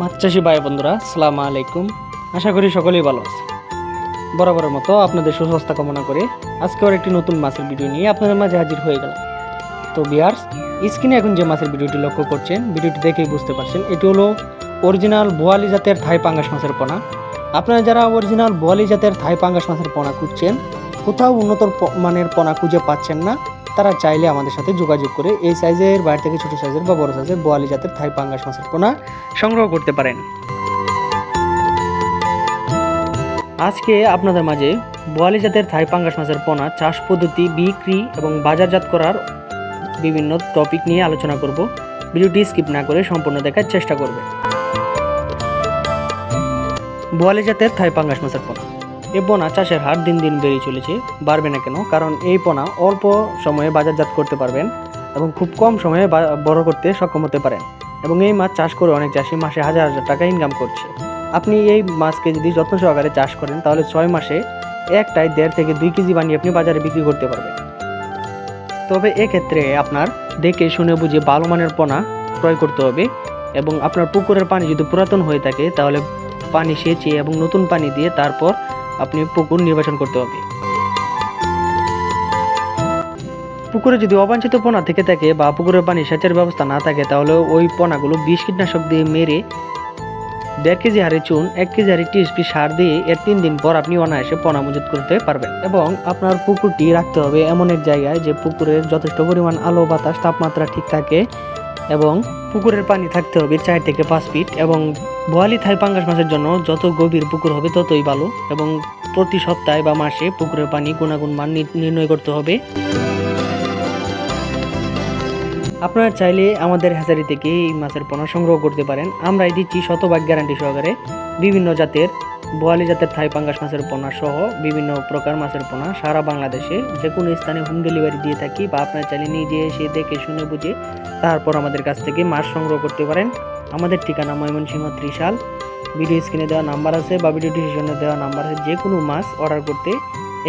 মাছ চাষি ভাই বন্ধুরা সালাম আলাইকুম। আশা করি সকলেই ভালো আছে বরাবরের মতো আপনাদের সুস্বাস্থ্য কামনা করে আজকে আর একটি নতুন মাছের ভিডিও নিয়ে আপনাদের মাঝে হাজির হয়ে গেলাম। তো বিয়ার্স স্ক্রিনে এখন যে মাছের ভিডিওটি লক্ষ্য করছেন, ভিডিওটি দেখেই বুঝতে পারছেন, এটি হলো অরিজিনাল বোয়ালি জাতের থাই পাঙ্গাস মাছের পোনা। আপনারা যারা অরিজিনাল বোয়ালি জাতের থাই পাঙ্গাস মাছের পোনা খুঁজছেন, কোথাও উন্নত মানের পোনা খুঁজে পাচ্ছেন না তারা চাইলে আমাদের সাথে যোগাযোগ করে এই সাইজের বাইরে থেকে ছোট সাইজের বা বড় সাইজের বোয়ালি জাতের থাই পাঙ্গাস মাছের পোনা সংগ্রহ করতে পারেন। আজকে আপনাদের মাঝে বোয়ালি জাতের থাই পাঙ্গাস মাছের পোনা, চাষ পদ্ধতি, বিক্রি এবং বাজারজাত করার বিভিন্ন টপিক নিয়ে আলোচনা করব। ভিডিওটি স্কিপ না করে সম্পূর্ণ দেখার চেষ্টা করবে বোয়ালি জাতের থাই পাঙ্গাস মাছের পোনা। এই পোনা চাষের হার দিন দিন বেড়ে চলেছে, বাড়বে না কেন? কারণ এই পোনা অল্প সময়ে বাজারজাত করতে পারবেন এবং খুব কম সময়ে বড় করতে সক্ষম হতে পারেন। এবং এই মাছ চাষ করে অনেক চাষি মাসে হাজার হাজার টাকা ইনকাম করছে। আপনি এই মাছকে যদি যত্ন সহকারে চাষ করেন, তাহলে ছয় মাসে একটাই দেড় থেকে দুই কেজি বানিয়ে আপনি বাজারে বিক্রি করতে পারবেন। তবে এক্ষেত্রে আপনার দেখে শুনে বুঝে ভালো মানের পোনা ক্রয় করতে হবে এবং আপনার পুকুরের পানি যদি পুরাতন হয়ে থাকে, তাহলে পানি সেচে এবং নতুন পানি দিয়ে তারপর আপনি পুকুর নির্বাচন করতে হবে। পুকুরে যদি অবাঞ্ছিত পোনা থেকে থাকে বা পুকুরের পানি সেচের ব্যবস্থা না থাকে, তাহলে ওই পোনাগুলো বিষ কীটনাশক দিয়ে মেরে দেড় কেজি হারে চুন, এক কেজি হারে টিএসপি সার দিয়ে এর তিন দিন পর আপনি অনায়াসে পোনা মজুত করতে পারবেন। এবং আপনার পুকুরটি রাখতে হবে এমন এক জায়গায় যে পুকুরের যথেষ্ট পরিমাণ আলো বাতাস, তাপমাত্রা ঠিক থাকে এবং পুকুরের পানি থাকতে হবে চার থেকে পাঁচ ফিট এবং বোয়ালি থাই পাঙ্গাস মাছের জন্য যত গভীর পুকুর হবে ততই ভালো এবং প্রতি সপ্তাহে বা মাসে পুকুরের পানি গুণাগুণ মান নির্ণয় করতে হবে। আপনারা চাইলে আমাদের হ্যাচারি থেকে এই মাছের পোনা সংগ্রহ করতে পারেন। আমরাই দিচ্ছি শতভাগ গ্যারান্টি সহকারে। বিভিন্ন জাতের বোয়ালি জাতের থাই পাঙ্গাস মাছের পোনা সহ বিভিন্ন প্রকার মাছের পোনা সারা বাংলাদেশে। যে কোনো স্থানে হোম ডেলিভারি দিয়ে থাকি বা আপনার চাইলে নিজে এসে দেখে শুনে বুঝে তারপর আমাদের কাছ থেকে মাছ সংগ্রহ করতে পারেন। আমাদের ঠিকানা ময়মনসিংহ ত্রিশাল। ভিডিও স্ক্রিনে দেওয়া নাম্বার আছে বা ভিডিও ডিসিশনে দেওয়া নাম্বার আছে। যে কোনো মাছ অর্ডার করতে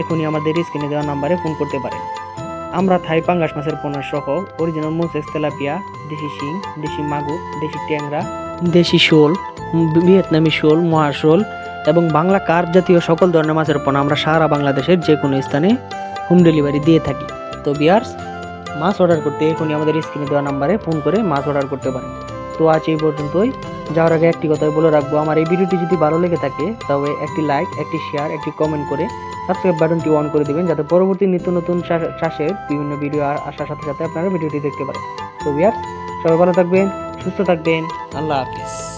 এখনই আমাদের স্ক্রিনে দেওয়া নাম্বারে ফোন করতে পারেন। আমরা থাই পাঙ্গাস মাছের পোনা সহ অরিজিনাল মোসেস তেলাপিয়া, দেশি শিং, দেশি মাগুর, দেশি ট্যাংরা, দেশি শোল ভিয়েতনামি শোল, মহাশোল এবং বাংলা কার জাতীয় সকল ধরনের মাছের পোনা আমরা সারা বাংলাদেশের যে কোনো স্থানে হোম ডেলিভারি দিয়ে থাকি। তো বিয়ার্স মাছ অর্ডার করতে এখনই আমাদের স্ক্রিনে দেওয়া নাম্বারে ফোন করে মাছ অর্ডার করতে পারেন। তো আজ এই পর্যন্তই। যাওয়ার আগে একটি কথাই বলে রাখব, আমার এই ভিডিওটি যদি ভালো লেগে থাকে, তবে একটি লাইক একটি শেয়ার একটি কমেন্ট করে সাবস্ক্রাইব বাটনটি অন করে দিবেন, যাতে পরবর্তী নিত্য নতুন চাষের বিভিন্ন ভিডিও আসার সাথে সাথে আপনারা ভিডিওটি দেখতে পারেন। তো বিয়ার্স সবাই ভালো থাকবেন, সুস্থ থাকবেন, আল্লাহ হাফিজ।